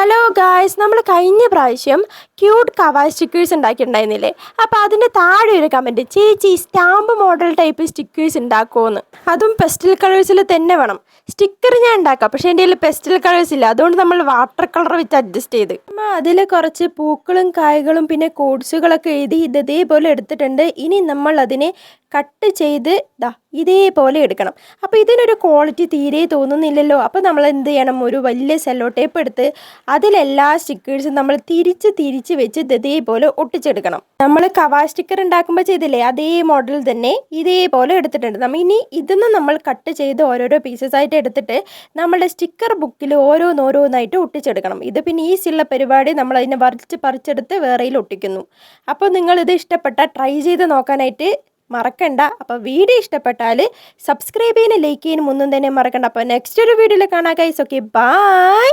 Hello guys നമ്മൾ കഴിഞ്ഞ പ്രാവശ്യം ക്യൂട്ട് കവാ സ്റ്റിക്കേഴ്സ് ഉണ്ടാക്കിയിട്ടുണ്ടായിരുന്നില്ലേ? അപ്പോൾ അതിന്റെ താഴെ ഒരു കമന്റ് ചേച്ചി സ്റ്റാമ്പ് മോഡൽ ടൈപ്പ് സ്റ്റിക്കേഴ്സ് ഉണ്ടാക്കുമെന്ന് അതും പെസ്റ്റൽ കളേഴ്സിൽ തന്നെ വേണം. സ്റ്റിക്കർ ഞാൻ ഉണ്ടാക്കാം പക്ഷേ എന്റെ കയ്യിൽ പെസ്റ്റൽ കളേഴ്സ് ഇല്ല. അതുകൊണ്ട് നമ്മൾ വാട്ടർ കളർ വെച്ച് അഡ്ജസ്റ്റ് ചെയ്ത്. അതിൽ കുറച്ച് പൂക്കളും കായകളും പിന്നെ കോഡ്സുകളൊക്കെ എഴുതി ഇതേപോലെ എടുത്തിട്ടുണ്ട്. ഇനി നമ്മൾ അതിനെ കട്ട് ചെയ്ത് ദാ ഇതേപോലെ എടുക്കണം. അപ്പോൾ ഇതിനൊരു ക്വാളിറ്റി തീരെ തോന്നുന്നില്ലല്ലോ. അപ്പോൾ നമ്മൾ എന്ത് ചെയ്യണം? ഒരു വലിയ സെല്ലോ ടേപ്പ് എടുത്ത് അതിലെല്ലാ സ്റ്റിക്കേഴ്സും നമ്മൾ തിരിച്ച് തിരിച്ച് വെച്ച് ഇത് ഇതേപോലെ ഒട്ടിച്ചെടുക്കണം. നമ്മൾ കവാ സ്റ്റിക്കർ ഉണ്ടാക്കുമ്പോൾ ചെയ്തില്ലേ? അതേ മോഡൽ തന്നെ ഇതേപോലെ എടുത്തിട്ടുണ്ട്. നമ്മൾ ഇനി ഇതിന്ന് നമ്മൾ കട്ട് ചെയ്ത് ഓരോരോ പീസസ് ആയിട്ട് എടുത്തിട്ട് നമ്മുടെ സ്റ്റിക്കർ ബുക്കിൽ ഓരോന്നോരോന്നായിട്ട് ഒട്ടിച്ചെടുക്കണം. ഇത് പിന്നെ ഈസിയുള്ള പരിപാടി നമ്മൾ അതിനെ വരച്ച് പറിച്ചെടുത്ത് വേറെയിൽ ഒട്ടിക്കുന്നു. അപ്പോൾ നിങ്ങളിത് ഇഷ്ടപ്പെട്ട ട്രൈ ചെയ്ത് നോക്കാനായിട്ട് മറക്കണ്ട. അപ്പോൾ വീഡിയോ ഇഷ്ടപ്പെട്ടാൽ സബ്സ്ക്രൈബ് ചെയ്യാനും ലൈക്ക് ചെയ്യാനും ഒന്നും തന്നെ മറക്കണ്ട. അപ്പോൾ നെക്സ്റ്റ് ഒരു വീഡിയോയിൽ കാണാം ഗൈസ് ഓക്കെ ബൈ